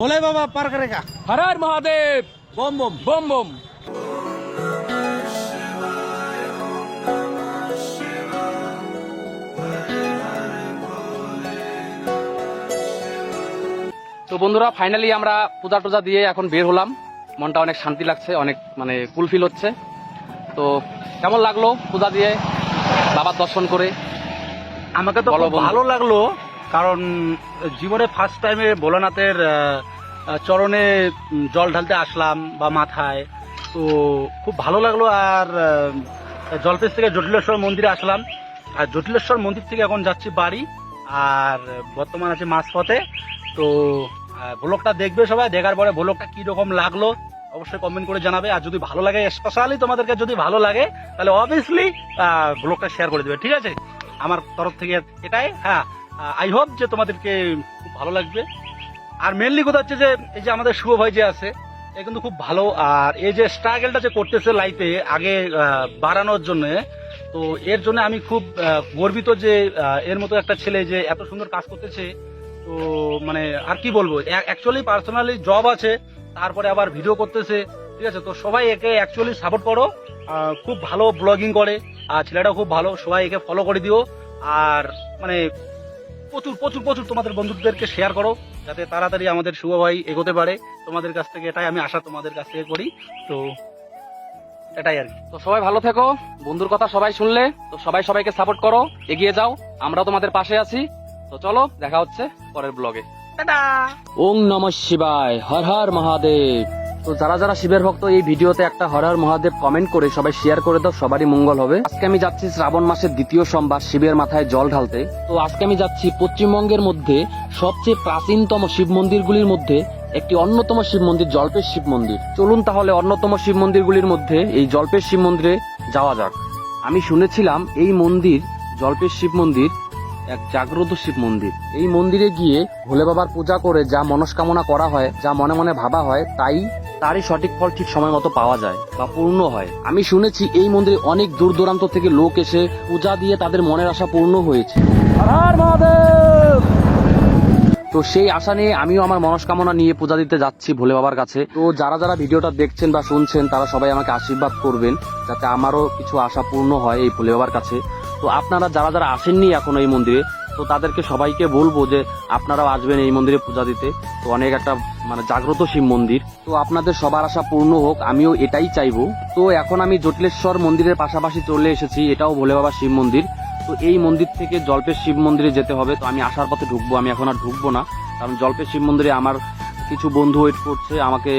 বলে বাবা পার্ক করেগা হরার মহাদেব। বোম বম। বোম বোম। তো বন্ধুরা ফাইনালি আমরা পূজা টুজা দিয়ে এখন বের হলাম। মনটা অনেক শান্তি লাগছে অনেক মানে কুলফিল হচ্ছে। তো কেমন লাগল পূজা দিয়ে? বাবার দর্শন করে। আমাকে তো ভালো লাগল। কারণ জীবনে ফার্স্ট টাইমে ভোলানাথের চরণে জল ঢালতে আসলাম বা মাথায়। তো খুব ভালো লাগল আর জলপেশ থেকে জটিলেশ্বর মন্দিরে আসলাম। আর জটিলেশ্বর মন্দির থেকে এখন যাচ্ছি বাড়ি আর বর্তমান আছে মাঝপথে। তো ব্লগটা দেখবে সবাই, দেখার পরে ব্লগটা কীরকম লাগল অবশ্যই কমেন্ট করে জানাবে। আর যদি ভালো লাগে স্পেশালি তোমাদেরকে যদি ভালো লাগে, তাহলে অবভিয়াসলি ব্লগটা শেয়ার করে দেবে, ঠিক আছে? আমার তরফ থেকে এটাই হ্যাঁ। আই হোপ যে তোমাদেরকে খুব ভালো লাগবে। আর মেনলি কথা হচ্ছে যে, এই যে আমাদের শুভ ভাই যে আছে, এ কিন্তু খুব ভালো। আর এই যে স্ট্রাগলটা যে করতেছে লাইফে আগে বাড়ানোর জন্য, তো এর জন্য আমি খুব গর্বিত যে এর মতো একটা ছেলে যে এত সুন্দর কাজ করতেছে। তো মানে আর কি বলব অ্যাকচুয়ালি পার্সোনালি জব আছে, তারপরে আবার ভিডিও করতেছে, ঠিক আছে? তো সবাই একে অ্যাকচুয়ালি সাপোর্ট করো। খুব ভালো ব্লগিং করে, আর ছেলেটা খুব ভালো, সবাই একে ফলো করে দিও। আর মানে প্রচুর প্রচুর প্রচুর তোমাদের বন্ধুদেরকে শেয়ার করো যাতে তাড়াতাড়ি আমাদের শুভ ভাই এগোতে পারে। তোমাদের কাছ থেকে এটাই আমি আশা তোমাদের কাছ থেকে করি। তো এটাই আর তো সবাই ভালো থেকো। বন্ধুর কথা সবাই শুনলে। তো সবাই সবাইকে সাপোর্ট করো। এগিয়ে যাও। আমরাও তোমাদের পাশে আছি। তো চলো দেখা হচ্ছে পরের ব্লগে টাটা! ওং নম শিবায়। হর হর মহাদেব। তো যারা যারা শিবের ভক্ত, এই ভিডিওতে একটা হর হর মহাদেব কমেন্ট করে সবাই শেয়ার করে দাও, সবারই মঙ্গল হবে। আজকে আমি যাচ্ছি শ্রাবণ মাসের দ্বিতীয় সোমবার, শিবের মাথায় জল ঢালতে। তো আজকে আমি যাচ্ছি পশ্চিমবঙ্গের মধ্যে সবচেয়ে প্রাচীনতম শিব মন্দিরগুলির মধ্যে একটি অন্যতম শিব মন্দির, জল্পেশ শিব মন্দির। চলুন তাহলে অন্যতম শিব মন্দিরগুলির মধ্যে এই জল্পেশ শিব মন্দিরে যাওয়া যাক। আমি শুনেছিলাম এই মন্দির, জল্পেশ শিব মন্দির, এক জাগ্রত শিব মন্দির। এই মন্দিরে গিয়ে ভোলে বাবার পূজা করে যা মনস্কামনা করা হয়, যা মনে মনে ভাবা হয়, তাই তারই সঠিক ফল ঠিক সময় মতো পাওয়া যায় বা পূর্ণ হয়। আমি শুনেছি এই মন্দিরে অনেক দূর দূরান্ত থেকে লোক এসে পূজা দিয়ে তাদের মনের আশা পূর্ণ হয়েছে। তো সেই আশা নিয়ে আমিও আমার মনস্কামনা নিয়ে পূজা দিতে যাচ্ছি ভোলে বাবার কাছে। তো যারা যারা ভিডিওটা দেখছেন বা শুনছেন তারা সবাই আমাকে আশীর্বাদ করবেন যাতে আমারও কিছু আশা পূর্ণ হয় এই ভোলে বাবার কাছে। তো আপনারা যারা যারা আসেননি এখন এই মন্দিরে তো তাদেরকে সবাইকে বলব যে আপনারাও আসবেন এই মন্দিরে পূজা দিতে। তো অনেক একটা মানে জাগ্রত শিব মন্দির। তো আপনাদের সবার আশা পূর্ণ হোক, আমিও এটাই চাইব। তো এখন আমি জটিলেশ্বর মন্দিরের পাশাপাশি চলে এসেছি, এটাও ভোলে বাবা শিব মন্দির। তো এই মন্দির থেকে জল্পের শিব মন্দিরে যেতে হবে। তো আমি আসার পথে ঢুকবো, আমি এখন আর ঢুকবো না। কারণ জল্পের শিব মন্দিরে আমার কিছু বন্ধু ওয়েট করছে, আমাকে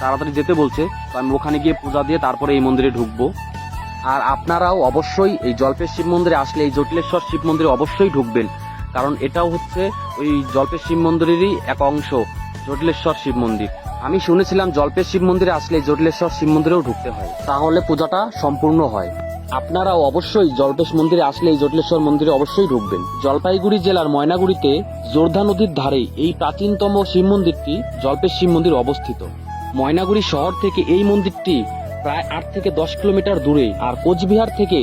তাড়াতাড়ি যেতে বলছে। তো আমি ওখানে গিয়ে পূজা দিয়ে তারপরে এই মন্দিরে ঢুকবো। আর আপনারাও অবশ্যই এই জল্পেশ শিব মন্দিরে আসলে এই জটিলেশ্বর শিব মন্দিরে অবশ্যই ঢুকবেন। কারণ এটাও হচ্ছে ওই জল্পেশ শিব মন্দিরেরই এক অংশ, জটিলেশ্বর শিব মন্দির। আমি শুনেছিলাম জল্পেশ শিব মন্দিরে আসলে জটিলেশ্বর শিব মন্দিরেও ঢুকতে হয়। তাহলে পূজাটা সম্পূর্ণ হয়। আপনারাও অবশ্যই জল্পেশ মন্দিরে আসলে এই জটিলেশ্বর মন্দিরে অবশ্যই ঢুকবেন। জলপাইগুড়ি জেলার ময়নাগুড়িতে জোরধা নদীর ধারে এই প্রাচীনতম শিব মন্দিরটি জল্পেশ শিব মন্দির অবস্থিত। ময়নাগুড়ি শহর থেকে এই মন্দিরটি প্রায় আট থেকে দশ কিলোমিটার দূরে, আর কোচবিহার থেকে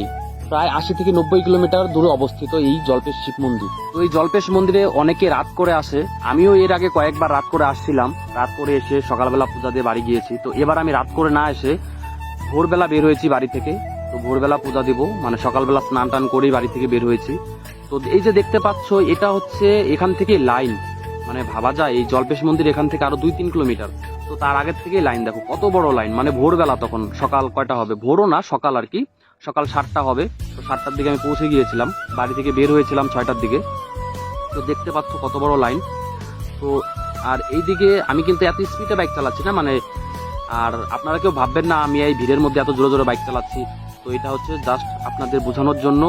প্রায় আশি থেকে নব্বই কিলোমিটার দূরে অবস্থিত এই জল্পেশ শিব মন্দির। তো এই জল্পেশ মন্দিরে অনেকে রাত করে আসে। আমিও এর আগে কয়েকবার রাত করে আসছিলাম। রাত করে এসে সকালবেলা পূজা দিয়ে বাড়ি গিয়েছি। তো এবার আমি রাত করে না এসে ভোরবেলা বের হয়েছি বাড়ি থেকে। তো ভোরবেলা পূজা দিব মানে সকালবেলা স্নান টান করেই বাড়ি থেকে বের হয়েছি। তো এই যে দেখতে পাচ্ছ, এটা হচ্ছে এখান থেকে লাইন। মানে ভাবা যায়, এই জল্পেশ মন্দির এখান থেকে আরও দুই তিন কিলোমিটার। তো তার আগের থেকে লাইন দেখো, কত বড় লাইন মানে ভোরবেলা তখন, সকাল কয়টা হবে? ভোরও না, সকাল আর কি। সকাল সাতটা হবে। তো সাতটার দিকে আমি পৌঁছে গিয়েছিলাম। বাড়ি থেকে বের হয়েছিলাম ছয়টার দিকে। তো দেখতে পাচ্ছ কত বড় লাইন তো আর এইদিকে আমি কিন্তু এত স্পিডে বাইক চালাচ্ছি না মানে আর আপনারা কেউ ভাববেন না, আমি এই ভিড়ের মধ্যে এত জোরে জোরে বাইক চালাচ্ছি। তো এটা হচ্ছে জাস্ট আপনাদের বোঝানোর জন্য।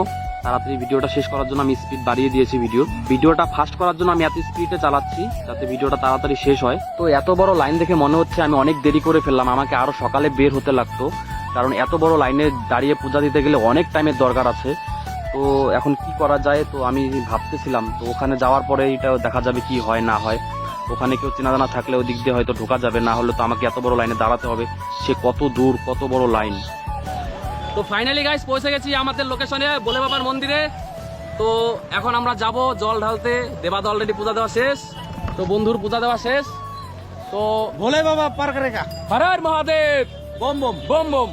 তাড়াতাড়ি ভিডিওটা শেষ করার জন্য আমি স্পিড বাড়িয়ে দিয়েছি ভিডিও ভিডিওটা ফাস্ট করার জন্য আমি এত স্পিডে চালাচ্ছি যাতে ভিডিওটা তাড়াতাড়ি শেষ হয়। তো এত বড় লাইন দেখে মনে হচ্ছে আমি অনেক দেরি করে ফেললাম, আমাকে আরও সকালে বের হতে লাগতো। কারণ এত বড় লাইনে দাঁড়িয়ে পূজা দিতে গেলে অনেক টাইমের দরকার আছে। তো এখন কি করা যায়, তো আমি ভাবতেছিলাম, তো ওখানে যাওয়ার পরে এটা দেখা যাবে কি হয়, না হয়। ওখানে কেউ চেনা জানা থাকলে ওই দিক দিয়ে হয়তো ঢোকা যাবে, না হলে তো আমাকে এত বড় লাইনে দাঁড়াতে হবে। সে কত দূর, কত বড় লাইন তো ফাইনালি গাইস পৌঁছে গেছি আমাদের লোকেশনে বলে বাবার মন্দিরে। তো এখন আমরা যাব জল ঢালতে। দেবাদ অলরেডি পূজা দেওয়া শেষ। তো বন্ধুর পূজা দেওয়া শেষ। তো ভোলে বাবা পার করেগা হর হর মহাদেব! বম বম। বোম বোম।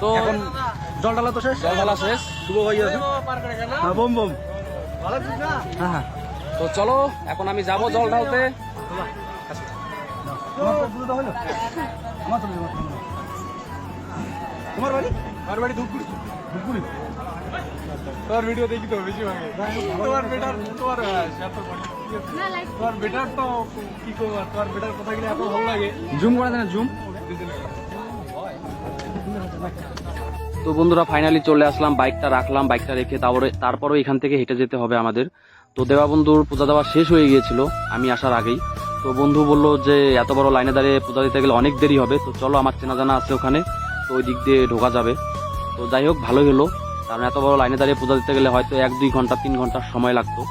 তো এখন জল ঢালা তো শেষ? জল ঢালা শেষ। শুভ হয়ে গেছে হ্যাঁ বম বম। হ্যাঁ হ্যাঁ। তো চলো এখন আমি যাব জল ঢালতে। আমার তোমার বাড়ি? আমার বাড়ি ধূপগুড়ি। ধূপগুড়ি? তোর ভিডিও দেখি তো বেশি ভাগে। তোমার বেটার তোমার তোমার বেটার তো কি করব তোমার বেটার কথা গেলে এত ভালো লাগে। জুম করে দেন জুম? তো বন্ধুরা ফাইনালি চলে আসলাম বাইকটা রাখলাম বাইকটা রেখে তারপরে তারপরে এখান থেকে হেঁটে যেতে হবে আমাদের। তো দেবা বন্ধুর পূজা দেওয়া শেষ হয়ে গিয়েছিল আমি আসার আগেই। তো বন্ধু বলল যে এত বড় লাইনে দাঁড়িয়ে পূজা দিতে গেলে অনেক দেরি হবে তো চলো আমার চেনা জানা আছে ওখানে তো ওই দিক দিয়ে ঢোকা যাবে। তো যাই হোক, ভালোই হলো। কারণ এত বড় লাইনে দাঁড়িয়ে পূজা দিতে গেলে হয়তো এক, দুই ঘণ্টা, তিন ঘণ্টা সময় লাগতো।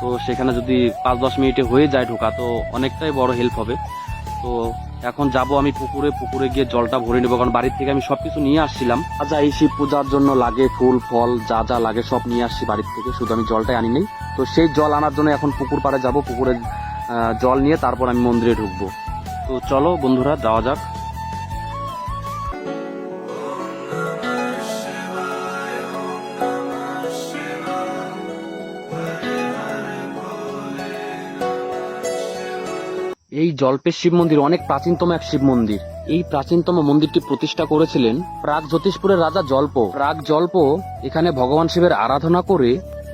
তো সেখানে যদি পাঁচ, দশ মিনিটে হয়ে যায় ঢোকা, তো অনেকটাই বড় হেল্প হবে। তো এখন যাব আমি পুকুরে পুকুরে গিয়ে জলটা ভরে নেব। কারণ বাড়ির থেকে আমি সব কিছু নিয়ে আসছিলাম। আচ্ছা এই শিব পূজার জন্য লাগে ফুল, ফল, যা যা লাগে সব নিয়ে আসছি বাড়ির থেকে। শুধু আমি জলটাই আনি নেই। তো সেই জল আনার জন্য এখন পুকুর পাড়ে যাব। পুকুরে জল নিয়ে তারপর আমি মন্দিরে ঢুকবো। তো চলো বন্ধুরা, যাওয়া যাক। এই জল্পের শিব মন্দির অনেক প্রাচীনতম এক শিব মন্দির। এই প্রাচীনতম মন্দিরটি প্রতিষ্ঠা করেছিলেন প্রাগ জ্যোতিষপুরের রাজা জল্প। প্রাগ জল্প এখানে ভগবান শিবের আরাধনা করে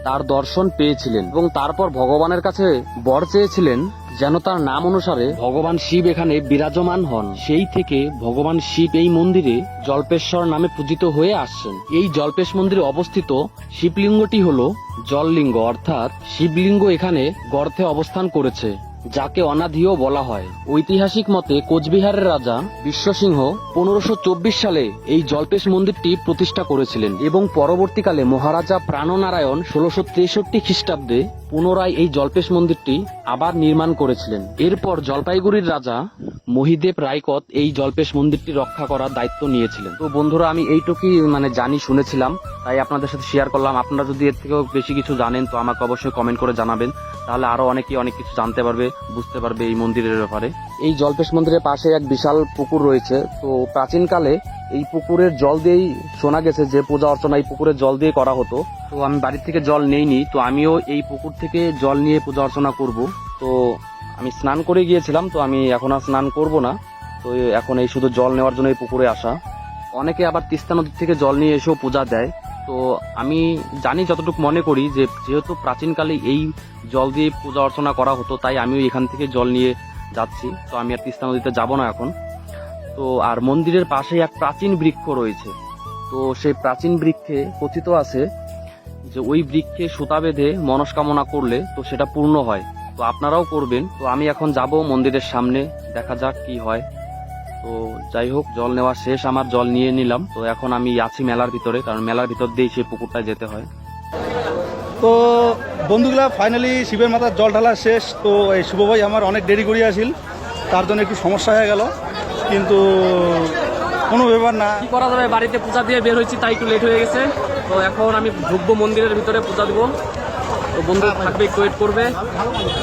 তার দর্শন পেয়েছিলেন এবং তারপর ভগবানের কাছে বর চেয়েছিলেন যেন তার নাম অনুসারে ভগবান শিব এখানে বিরাজমান হন। সেই থেকে ভগবান শিব এই মন্দিরে জল্পেশ্বর নামে পূজিত হয়ে আসছেন। এই জল্পেশ মন্দিরে অবস্থিত শিবলিঙ্গটি হল জললিঙ্গ, অর্থাৎ শিবলিঙ্গ এখানে গর্তে অবস্থান করেছে। যাকে অনাধিও বলা হয়। ঐতিহাসিক মতে কোচবিহারের রাজা বিশ্বসিংহ পনেরোশো সালে এই জল্পেশ মন্দিরটি প্রতিষ্ঠা করেছিলেন এবং পরবর্তীকালে মহারাজা প্রাণনারায়ণ ষোলোশো তেষট্টি খ্রিস্টাব্দে পুনরায় এই জল্পেশ মন্দিরটি আবার নির্মাণ করেছিলেন। এরপর জলপাইগুড়ির রাজা মহিদেব রায়কত এই জল্পেশ মন্দিরটি রক্ষা করার দায়িত্ব নিয়েছিলেন। তো বন্ধুরা, আমি এইটুকুই মানে জানি, শুনেছিলাম, তাই আপনাদের সাথে শেয়ার করলাম। আপনারা যদি এর থেকেও বেশি কিছু জানেন, তো আমাকে অবশ্যই কমেন্ট করে জানাবেন। তাহলে আরও অনেকে অনেক কিছু জানতে পারবে, বুঝতে পারবে এই মন্দিরের ব্যাপারে। এই জল্পেশ মন্দিরের পাশে এক বিশাল পুকুর রয়েছে। তো প্রাচীনকালে এই পুকুরের জল দিয়েই শোনা গেছে যে পূজা অর্চনা এই পুকুরের জল দিয়ে করা হতো। তো আমি বাড়ির থেকে জল নেইনি, তো আমিও এই পুকুর থেকে জল নিয়ে পূজা অর্চনা করব। তো আমি স্নান করে গিয়েছিলাম, তো আমি এখন আর স্নান করব না। তো এখন এই শুধু জল নেওয়ার জন্য এই পুকুরে আসা। অনেকে আবার তিস্তা নদীর থেকে জল নিয়ে এসেও পূজা দেয়। তো আমি জানি যতটুকু মনে করি যে যেহেতু প্রাচীনকালে এই জল দিয়ে পূজা অর্চনা করা হতো, তাই আমিও এখান থেকে জল নিয়ে যাচ্ছি। তো আমি আর তিস্তা নদীতে যাব না এখন। তো আর মন্দিরের পাশে এক প্রাচীন বৃক্ষ রয়েছে। তো সেই প্রাচীন বৃক্ষে কথিত আছে যে ওই বৃক্ষে সুতা বেঁধে মনস্কামনা করলে তো সেটা পূর্ণ হয়। তো আপনারাও করবেন। তো আমি এখন যাব মন্দিরের সামনে, দেখা যাক কি হয়। তো যাই হোক, জল নেওয়া শেষ, আমার জল নিয়ে নিলাম। তো এখন আমি আছি মেলার ভিতরে, কারণ মেলার ভিতর দিয়েই সেই পুকুরটায় যেতে হয়। তো বন্ধুগুলা ফাইনালি শিবের মাথার জল ঢালা শেষ। তো এই শুভ ভাই আমার অনেক দেরি করিয়া আসিল, তার জন্য একটু সমস্যা হয়ে গেল। কিন্তু কোনো ব্যাপার না। কি করা যাবে? বাড়িতে পূজা দিয়ে বের হয়েছি তাই একটু লেট হয়ে গেছে। তো এখন আমি ঢুকবো মন্দিরের ভিতরে পূজা দেবো। তো বন্ধু থাকবে একটু ওয়েট করবে।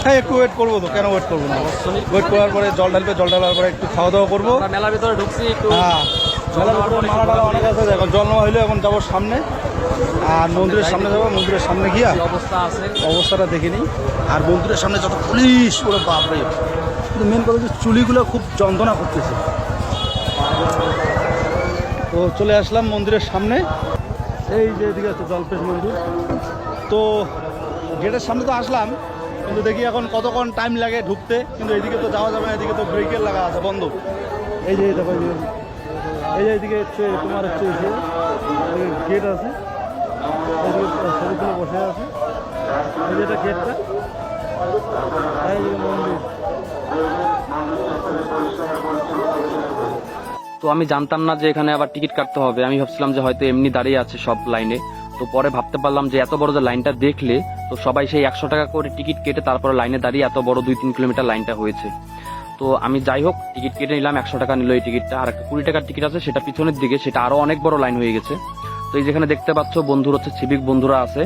হ্যাঁ একটু ওয়েট করব তো। কেন ওয়েট করব না? ওয়েট করার পরে জল ঢালবে জল ঢালার পরে একটু খাওয়া দাওয়া করব মেলার ভিতরে ঢুকছি একটু হ্যাঁ অনেক আছে এখন জল নেওয়া হইলে এখন যাব সামনে। আর মন্দিরের সামনে যাব মন্দিরের সামনে গিয়া অবস্থা আছে? অবস্থাটা দেখে নিই। আর মন্দিরের সামনে যত পুলিশ ওরে বাপরে। মেন কথা হচ্ছে চুলিগুলো খুব যন্ত্রণা করতেছে। তো চলে আসলাম মন্দিরের সামনে। এই যে এদিকে আছে জলপেশ মন্দির। তো গেটের সামনে তো আসলাম, কিন্তু দেখি এখন কতক্ষণ টাইম লাগে ঢুকতে, কিন্তু এদিকে তো যাওয়া যাবে না, এদিকে তো ব্রেকের লাগা আছে, বন্ধ। এই যে দেখো, এই যে- এদিকে। হচ্ছে তোমার হচ্ছে গেট আছে। বসে আছে। এই যে এটা গেটটা মন্দির। তো আমি জানতাম না যে এখানে আবার টিকিট কাটতে হবে। আমি ভাবছিলাম যে হয়তো এমনি দাঁড়িয়ে আছে সব লাইনে। তো পরে ভাবতে পারলাম যে এত বড় যে লাইনটা দেখলে, তো সবাই সেই একশো টাকা করে টিকিট কেটে তারপরে লাইনে দাঁড়িয়ে এত বড় দুই তিন কিলোমিটার লাইনটা হয়েছে। তো আমি যাই হোক, টিকিট কেটে নিলাম, একশো টাকা নিল এই টিকিটটা। আর একটা কুড়ি টাকার টিকিট আছে, সেটা পিছনের দিকে, সেটা আরও অনেক বড় লাইন হয়ে গেছে। তো এই যেখানে দেখতে পাচ্ছ, বন্ধুর হচ্ছে সিভিক বন্ধুরা আছে।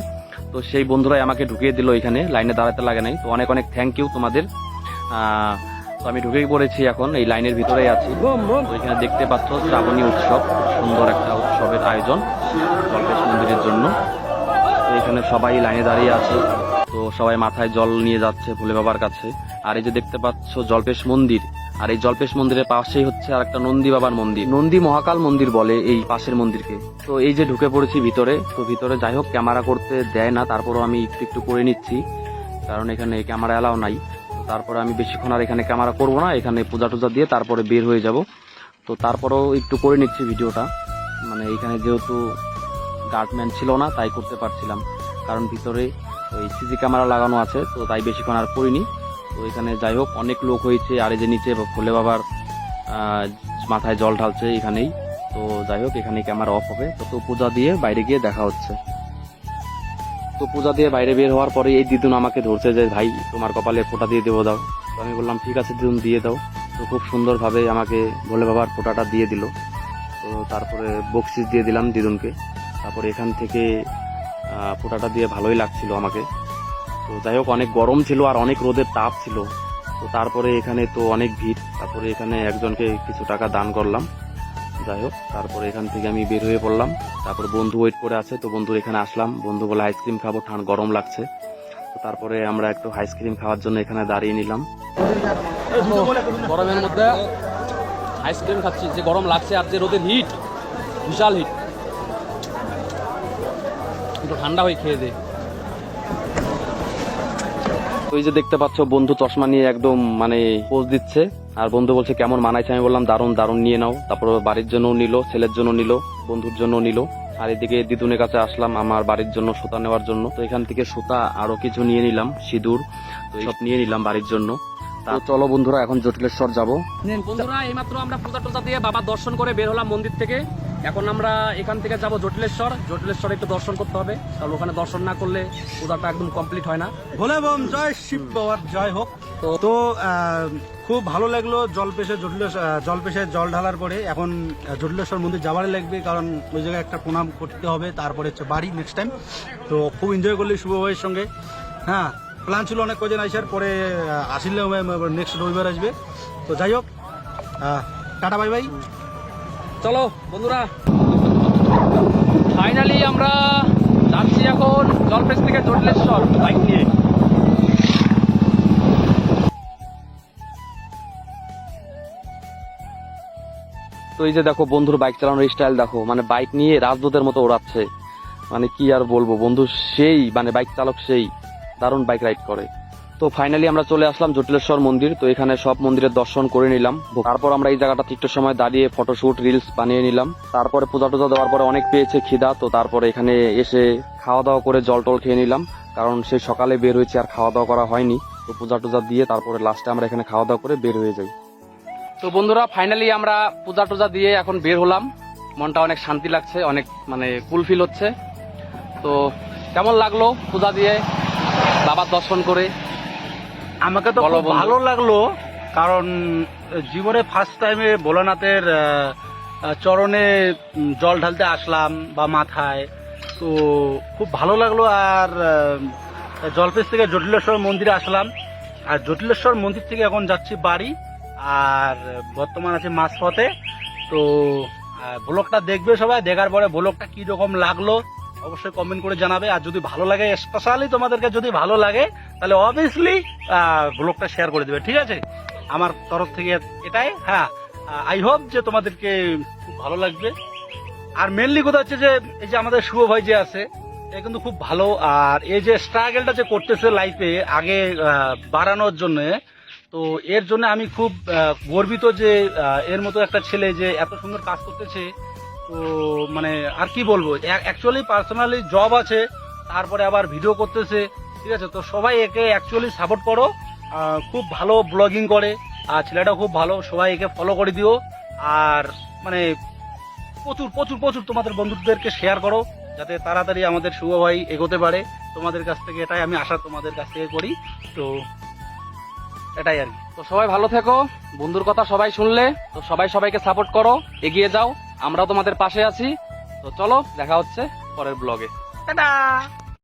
তো সেই বন্ধুরাই আমাকে ঢুকিয়ে দিল এখানে, লাইনে দাঁড়াতে লাগে নাই। তো অনেক অনেক থ্যাংক ইউ তোমাদের। তো আমি ঢুকেই পড়েছি এখন, এই লাইনের ভিতরেই আছি। এখানে দেখতে পাচ্ছ শ্রাবণী উৎসব সুন্দর একটা উৎসবের আয়োজন জল্পেশ মন্দিরের জন্য। এখানে সবাই লাইনে দাঁড়িয়ে আছে। তো সবাই মাথায় জল নিয়ে যাচ্ছে ভোলে বাবার কাছে। আর এই যে দেখতে পাচ্ছ জল্পেশ মন্দির, আর এই জল্পেশ মন্দিরের পাশেই হচ্ছে আর একটা নন্দী বাবার মন্দির। নন্দী মহাকাল মন্দির বলে এই পাশের মন্দিরকে। তো এই যে ঢুকে পড়েছি ভিতরে, তো ভিতরে যাই হোক, ক্যামেরা করতে দেয় না, তারপরও আমি একটু একটু করে নিচ্ছি। কারণ এখানে ক্যামেরা এলাও নাই। তারপরে আমি বেশিক্ষণ আর এখানে ক্যামেরা করব না, এখানে পূজা টুজা দিয়ে তারপরে বের হয়ে যাব। তো তারপরেও একটু করে নিচ্ছি ভিডিওটা। মানে এখানে যেহেতু গার্ডম্যান ছিল না, তাই করতে পারছিলাম। কারণ ভিতরে ওই সিসি ক্যামেরা লাগানো আছে, তো তাই বেশিক্ষণ আর করিনি। তো এখানে যাই হোক, অনেক লোক হয়েছে, আর এই যে নিচে ভোলে বাবার মাথায় জল ঢালছে এখানেই। তো যাই হোক এখানে ক্যামেরা অফ হবে। তো পূজা দিয়ে বাইরে গিয়ে দেখা হচ্ছে। তো পূজা দিয়ে বাইরে বের হওয়ার পরে এই দিদুন আমাকে ধরছে যে, ভাই, তোমার কপালে ফোঁটা দিয়ে দেবো দাও। তো আমি বললাম, ঠিক আছে দিদুন, দিয়ে দাও। তো খুব সুন্দরভাবে আমাকে ভোলে বাবার ফোঁটাটা দিয়ে দিল। তো তারপরে বকশিস দিয়ে দিলাম দিদুনকে। তারপরে এখান থেকে ফোঁটাটা দিয়ে ভালোই লাগছিল আমাকে। তো যাই হোক, অনেক গরম ছিল আর অনেক রোদের তাপ ছিল। তো তারপরে এখানে তো অনেক ভিড়। তারপরে এখানে একজনকে কিছু টাকা দান করলাম। যাই হোক তারপরে এখান থেকে আমি বের হয়ে পড়লাম। তারপর বন্ধু ওয়েট করে আছে তো বন্ধুর এখানে আসলাম। বন্ধু বলে আইসক্রিম খাব ঠান্ডা গরম লাগছে। তো তারপরে আমরা একটু আইসক্রিম খাওয়ার জন্য এখানে দাঁড়িয়ে নিলাম। গরমের মধ্যে আইসক্রিম খাচ্ছি যে গরম লাগছে আর যে রোদের হিট বিশাল হিট একটু ঠান্ডা হয়ে খেয়ে দে। ওই যে দেখতে পাচ্ছ বন্ধু চশমা নিয়ে একদম মানে পোজ দিচ্ছে। আর বন্ধু বলছে কেমন মানাইছে? আমি বললাম দারুণ দারুণ নিয়ে নাও। তারপর বাড়ির জন্য নিল ছেলের জন্য নিল বন্ধুর জন্য নিল। আর এদিকে দিদুনের কাছে আসলাম আমার বাড়ির জন্য সুতা নেওয়ার জন্য। তো এখান থেকে সুতা আরও কিছু নিয়ে নিলাম সিঁদুর তো সব নিয়ে নিলাম বাড়ির জন্য। তা চলো বন্ধুরা এখন জটিলেশ্বর যাব। বন্ধুরা এইমাত্র আমরা পূজা টুজা দিয়ে বাবার দর্শন করে বের হলাম মন্দির থেকে। এখন আমরা এখান থেকে যাব জটিলেশ্বর। জটিলেশ্বর একটু দর্শন করতে হবে। কারণ ওখানে দর্শন না করলে পূজাটা একদম কমপ্লিট হয় না। ভোলে বম জয় শিব বাবার জয় হোক। তো খুব ভালো লাগল জল পেশে জটিলেশ্বর জল ঢালার পরে। এখন জটিলেশ্বর মন্দির যাবারই লাগবে, কারণ ওই জায়গায় একটা প্রণাম করতে হবে, তারপরে হচ্ছে বাড়ি নেক্সট টাইম তো, খুব এনজয় করলি শুভ ভাইয়ের সঙ্গে। হ্যাঁ প্ল্যান ছিল অনেক কজন আইসার পরে আসিলে নেক্সট রবিবার আসবে। তো যাই হোক টাটা বাই বাই চলো, বন্ধুরা। ফাইনালি আমরা যাচ্ছি এখন জলপেশ থেকে জটিলেশ্বর। বাইক নিয়ে। তো এই যে দেখো, বন্ধুর বাইক চালানোর স্টাইল দেখো মানে বাইক নিয়ে রাজদূতের মতো ওড়াচ্ছে। মানে কি আর বলব, বন্ধু সেই মানে বাইক চালক সেই, দারুণ বাইক রাইড করে। তো ফাইনালি আমরা চলে আসলাম জটিলেশ্বর মন্দির, তো এখানে সব মন্দিরের দর্শন করে নিলাম। তারপর আমরা এই জায়গাটা একটু সময় দাঁড়িয়ে ফটোশুট রিলস বানিয়ে নিলাম। তারপরে পূজা টুজা দেওয়ার পরে অনেক পেয়েছে খিদা, তো তারপরে এখানে এসে খাওয়া দাওয়া করে জল টল খেয়ে নিলাম। কারণ সেই সকালে বের হয়েছে আর খাওয়া দাওয়া করা হয়নি। তো পূজা টুজা দিয়ে তারপরে লাস্টে আমরা এখানে খাওয়া দাওয়া করে বের হয়ে যাই। তো বন্ধুরা ফাইনালি আমরা পূজা টুজা দিয়ে এখন বের হলাম। মনটা অনেক শান্তি লাগছে অনেক মানে কুল ফিল হচ্ছে। তো কেমন লাগল পূজা দিয়ে? বাবার দর্শন করে। আমাকে তো ভালো লাগল কারণ জীবনে ফার্স্ট টাইমে ভোলানাথের চরণে জল ঢালতে আসলাম বা মাথায়। তো খুব ভালো লাগল আর জলপেশ থেকে জটিলেশ্বর মন্দিরে আসলাম। আর জটিলেশ্বর মন্দির থেকে এখন যাচ্ছি বাড়ি। আর বর্তমান আছে মাঝপথে। তো ব্লগটা দেখবে সবাই, দেখার পরে ব্লগটা কি রকম লাগল অবশ্যই কমেন্ট করে জানাবে। আর যদি ভালো লাগে স্পেশালি তোমাদেরকে যদি ভালো লাগে, তাহলে অবভিয়াসলি ব্লগটা শেয়ার করে দেবে, ঠিক আছে? আমার তরফ থেকে এটাই। হ্যাঁ আই হোপ যে তোমাদেরকে খুব ভালো লাগবে। আর মেনলি কথা হচ্ছে যে, এই যে আমাদের শুভ ভাই যে আছে, এ কিন্তু খুব ভালো। আর এই যে স্ট্রাগলটা যে করতেছে লাইফে আগে বাড়ানোর জন্য তো এর জন্য আমি খুব গর্বিত যে এর মতো একটা ছেলে যে এত সুন্দর কাজ করতেছে। তো মানে আর কি বলব অ্যাকচুয়ালি পার্সোনালি জব আছে, তারপরে আবার ভিডিও করতেছে, ঠিক আছে? তো সবাই একে অ্যাকচুয়ালি সাপোর্ট করো। খুব ভালো ব্লগিং করে, আর ছেলেটা খুব ভালো, সবাই একে ফলো করে দিও। আর মানে প্রচুর প্রচুর প্রচুর তোমাদের বন্ধুদেরকে শেয়ার করো, যাতে তাড়াতাড়ি আমাদের শুভ ভাই এগোতে পারে। তোমাদের কাছ থেকে এটাই আমি আশা তোমাদের কাছ থেকে করি। তো এটাই আর কি। তো সবাই ভালো থেকো, বন্ধুর কথা সবাই শুনলে, তো সবাই সবাইকে সাপোর্ট করো, এগিয়ে যাও, আমরাও তোমাদের পাশে আছি। তো চলো, দেখা হচ্ছে পরের ব্লগে টাটা!